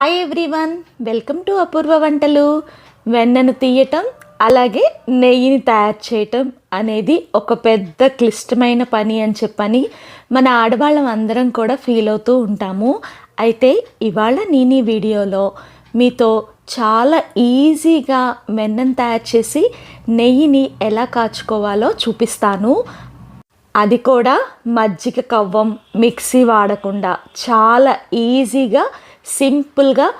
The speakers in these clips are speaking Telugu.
Hi everyone welcome to Apoorva వంటలు వెన్నను తీయటం అలాగే నెయ్యిని తయారు చేయటం అనేది ఒక పెద్ద క్లిష్టమైన పని అని చెప్పని మన ఆడవాళ్ళం అందరం కూడా ఫీల్ అవుతూ ఉంటాము. అయితే ఇవాళ నేను ఈ వీడియోలో మీతో చాలా ఈజీగా వెన్నను తయారు చేసి నెయ్యిని ఎలా కాచుకోవాలో చూపిస్తాను. అది కూడా మజ్జిగ కవ్వం మిక్సీ వాడకుండా చాలా ఈజీగా సింపుల్గా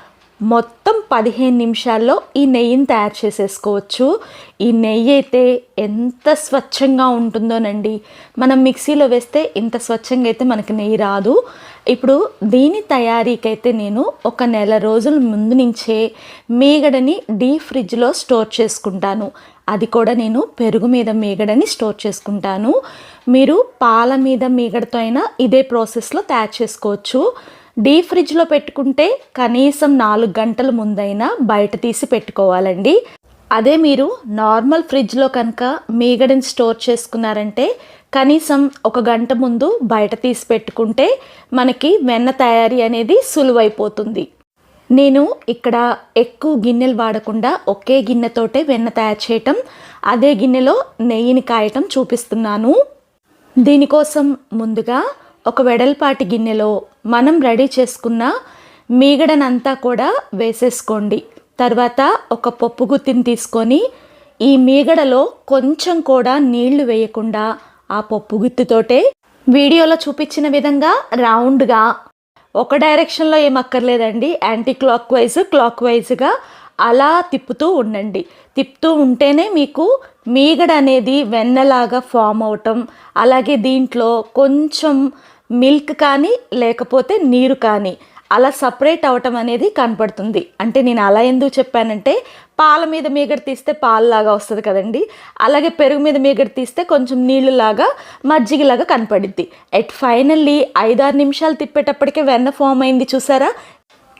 మొత్తం పదిహేను నిమిషాల్లో ఈ నెయ్యిని తయారు చేసేసుకోవచ్చు. ఈ నెయ్యి అయితే ఎంత స్వచ్ఛంగా ఉంటుందోనండి. మనం మిక్సీలో వేస్తే ఇంత స్వచ్ఛంగా అయితే మనకి నెయ్యి రాదు. ఇప్పుడు దీని తయారీకైతే నేను ఒక నెల రోజుల ముందు నుంచే మీగడని డీ ఫ్రిడ్జ్లో స్టోర్ చేసుకుంటాను. అది కూడా నేను పెరుగు మీద మీగడని స్టోర్ చేసుకుంటాను. మీరు పాల మీద మీగడతో అయినా ఇదే ప్రాసెస్లో తయారు చేసుకోవచ్చు. డీ ఫ్రిడ్జ్లో పెట్టుకుంటే కనీసం నాలుగు గంటల ముందైనా బయట తీసి పెట్టుకోవాలండి. అదే మీరు నార్మల్ ఫ్రిడ్జ్లో కనుక మీగడని స్టోర్ చేసుకున్నారంటే కనీసం ఒక గంట ముందు బయట తీసి పెట్టుకుంటే మనకి వెన్న తయారీ అనేది సులువైపోతుంది. నేను ఇక్కడ ఎక్కువ గిన్నెలు వాడకుండా ఒకే గిన్నెతోటే వెన్న తయారు చేయటం అదే గిన్నెలో నెయ్యిని కాయటం చూపిస్తున్నాను. దీనికోసం ముందుగా ఒక వెడల్పాటి గిన్నెలో మనం రెడీ చేసుకున్న మీగడనంతా కూడా వేసేసుకోండి. తర్వాత ఒక పప్పు గుత్తిని తీసుకొని ఈ మీగడలో కొంచెం కూడా నీళ్ళు వేయకుండా ఆ పప్పు గుత్తితోటే వీడియోలో చూపించిన విధంగా రౌండ్గా. ఒక డైరెక్షన్లో ఏం అక్కర్లేదండి. యాంటీ క్లాక్ వైజ్ క్లాక్ వైజ్గా అలా తిప్పుతూ ఉండండి. తిప్పుతూ ఉంటేనే మీకు మీగడ అనేది వెన్నలాగా ఫామ్ అవటం అలాగే దీంట్లో కొంచెం మిల్క్ కానీ లేకపోతే నీరు కానీ అలా సపరేట్ అవటం అనేది కనపడుతుంది. అంటే నేను అలా ఎందుకు చెప్పానంటే పాల మీద మీగడ తీస్తే పాలులాగా వస్తుంది కదండి. అలాగే పెరుగు మీద మీగడ తీస్తే కొంచెం నీళ్ళులాగా మజ్జిగలాగా కనపడిద్ది. ఎట్ ఫైనల్లీ ఐదారు నిమిషాలు తిప్పేటప్పటికే వెన్న ఫామ్ అయింది చూసారా?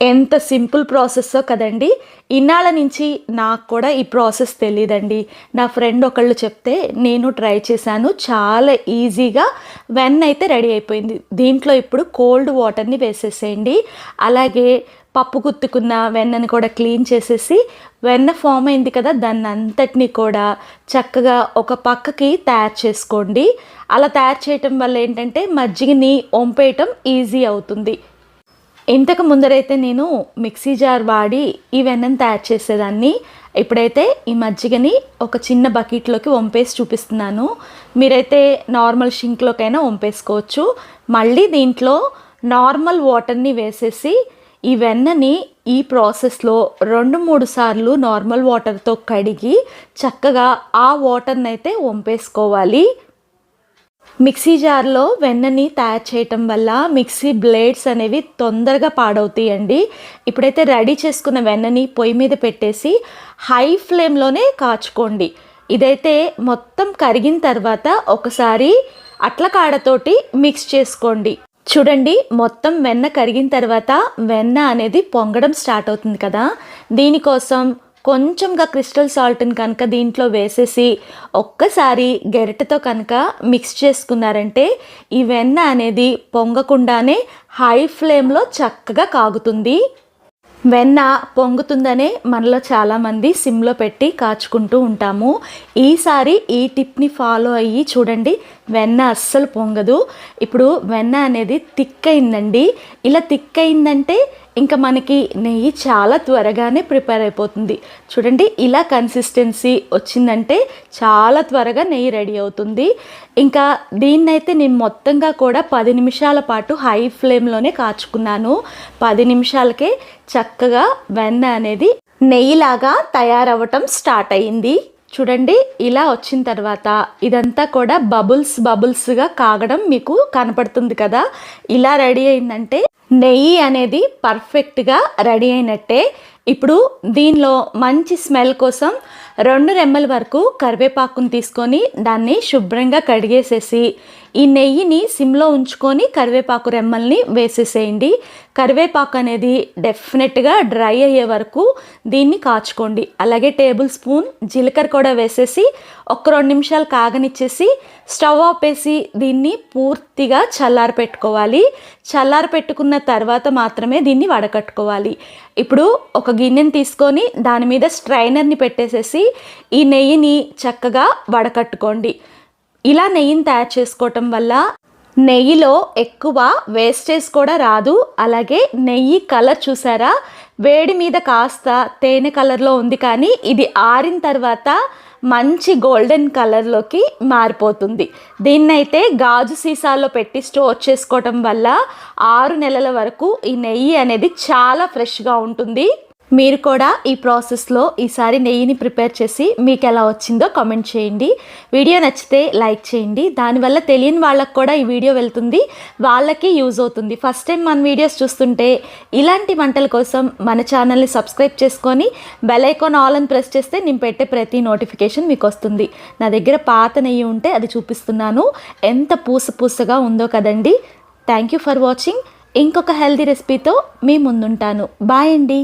ఎంత సింపుల్ ప్రాసెస్సో కదండి. ఇన్నాళ్ళ నుంచి నాకు కూడా ఈ ప్రాసెస్ తెలియదండి నా ఫ్రెండ్ ఒకళ్ళు చెప్తే నేను ట్రై చేశాను. చాలా ఈజీగా వెన్ అయితే రెడీ అయిపోయింది. దీంట్లో ఇప్పుడు కోల్డ్ వాటర్ని వేసేసేయండి. అలాగే పప్పు గుత్తుకున్న వెన్నని కూడా క్లీన్ చేసేసి వెన్న ఫామ్ అయింది కదా దాన్ని అంతటిని కూడా చక్కగా ఒక పక్కకి తయారు చేసుకోండి. అలా తయారు చేయటం వల్ల ఏంటంటే మజ్జిగని వంపేయటం ఈజీ అవుతుంది. ఇంతకు ముందరైతే నేను మిక్సీ జార్ వాడి ఈ వెన్నను తయారు చేసేదాన్ని. ఇప్పుడైతే ఈ మజ్జిగని ఒక చిన్న బకెట్లోకి వంపేసి చూపిస్తున్నాను. మీరైతే నార్మల్ షింక్లోకైనా వంపేసుకోవచ్చు. మళ్ళీ దీంట్లో నార్మల్ వాటర్ని వేసేసి ఈ వెన్నని ఈ ప్రాసెస్లో రెండు మూడు సార్లు నార్మల్ వాటర్తో కడిగి చక్కగా ఆ వాటర్ని అయితే వంపేసుకోవాలి. మిక్సీ జార్లో వెన్నని తయారు చేయటం వల్ల మిక్సీ బ్లేడ్స్ అనేవి తొందరగా పాడవుతాయండి. ఇప్పుడైతే రెడీ చేసుకున్న వెన్నని పొయ్యి మీద పెట్టేసి హై ఫ్లేమ్లోనే కాచుకోండి. ఇదైతే మొత్తం కరిగిన తర్వాత ఒకసారి అట్ల కాడతోటి మిక్స్ చేసుకోండి. చూడండి మొత్తం వెన్న కరిగిన తర్వాత వెన్న అనేది పొంగడం స్టార్ట్ అవుతుంది కదా. దీనికోసం కొంచెంగా క్రిస్టల్ సాల్ట్ని కనుక దీంట్లో వేసేసి ఒక్కసారి గెరటతో కనుక మిక్స్ చేసుకున్నారంటే ఈ వెన్న అనేది పొంగకుండానే హై ఫ్లేమ్లో చక్కగా కాగుతుంది. వెన్న పొంగుతుందనే మనలో చాలామంది సిమ్లో పెట్టి కాచుకుంటూ ఉంటాము. ఈసారి ఈ టిప్ని ఫాలో అయ్యి చూడండి వెన్న అస్సలు పొంగదు. ఇప్పుడు వెన్న అనేది థిక్ అయిందండి. ఇలా థిక్ అయిందంటే ఇంకా మనకి నెయ్యి చాలా త్వరగానే ప్రిపేర్ అయిపోతుంది. చూడండి ఇలా కన్సిస్టెన్సీ వచ్చిందంటే చాలా త్వరగా నెయ్యి రెడీ అవుతుంది. ఇంకా దీన్నైతే నేను మొత్తంగా కూడా పది నిమిషాల పాటు హై ఫ్లేమ్లోనే కాచుకున్నాను. పది నిమిషాలకే చక్కగా వెన్న అనేది నెయ్యిలాగా తయారవ్వటం స్టార్ట్ అయింది చూడండి ఇలా వచ్చిన తర్వాత ఇదంతా కూడా బబుల్స్ బబుల్స్గా కాగడం మీకు కనపడుతుంది కదా? ఇలా రెడీ అయిందంటే నెయ్యి అనేది పర్ఫెక్ట్గా రెడీ అయినట్టే. ఇప్పుడు దీనిలో మంచి స్మెల్ కోసం రెండు రెమ్మల వరకు కరివేపాకును తీసుకొని దాన్ని శుభ్రంగా కడిగేసేసి ఈ నెయ్యిని సిమ్లో ఉంచుకొని కరివేపాకు రెమ్మల్ని వేసేసేయండి. కరివేపాకు అనేది డెఫినెట్గా డ్రై అయ్యే వరకు దీన్ని కాచుకోండి. అలాగే టేబుల్ స్పూన్ జీలకర్ర కూడా వేసేసి ఒక రెండు నిమిషాలు కాగనిచ్చేసి స్టవ్ ఆపేసి దీన్ని పూర్తిగా చల్లారి పెట్టుకోవాలి. చల్లారి పెట్టుకున్న తర్వాత మాత్రమే దీన్ని వడకట్టుకోవాలి. ఇప్పుడు ఒక గిన్నెని తీసుకొని దాని మీద స్ట్రైనర్ని పెట్టేసేసి ఈ నెయ్యిని చక్కగా వడకట్టుకోండి. ఇలా నెయ్యిని తయారు చేసుకోవటం వల్ల నెయ్యిలో ఎక్కువ వేస్టేజ్ కూడా రాదు. అలాగే నెయ్యి కలర్ చూసారా? వేడి మీద కాస్త తేనె కలర్లో ఉంది కానీ ఇది ఆరిన తర్వాత మంచి గోల్డెన్ కలర్లోకి మారిపోతుంది. దీన్నైతే గాజు సీసాలో పెట్టి స్టోర్ చేసుకోవటం వల్ల ఆరు నెలల వరకు ఈ నెయ్యి అనేది చాలా ఫ్రెష్గా ఉంటుంది. మీరు కూడా ఈ ప్రాసెస్లో ఈసారి నెయ్యిని ప్రిపేర్ చేసి మీకు ఎలా వచ్చిందో కామెంట్ చేయండి. వీడియో నచ్చితే లైక్ చేయండి. దానివల్ల తెలియని వాళ్ళకి కూడా ఈ వీడియో వెళ్తుంది. వాళ్ళకి యూజ్ అవుతుంది. ఫస్ట్ టైం మన వీడియోస్ చూస్తుంటే ఇలాంటి వంటల కోసం మన ఛానల్ని సబ్స్క్రైబ్ చేసుకొని బెల్ ఐకాన్ ఆల్ అని ప్రెస్ చేస్తే నేను పెట్టే ప్రతి నోటిఫికేషన్ మీకు వస్తుంది. నా దగ్గర పాత నెయ్యి ఉంటే అది చూపిస్తున్నాను. ఎంత పూస పూసగా ఉందో కదండి. థ్యాంక్ యూ ఫర్ వాచింగ్ ఇంకొక హెల్దీ రెసిపీతో మీ ముందుంటాను. బాయ్ అండి.